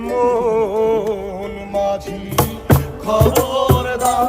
মন মাঝি খবরদার